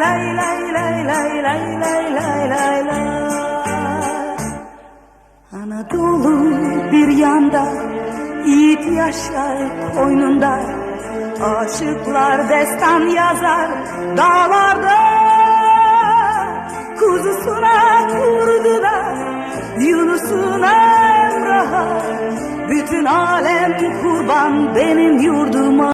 La la lay lay lay lay lay lay lay lay la Anadolu bir yanda Yiğit yaşar koynunda Aşıklar destan yazar dağlarda Kuzusuna kurduna Yunus'una Emrah'a Bütün alem kurban benim yurduma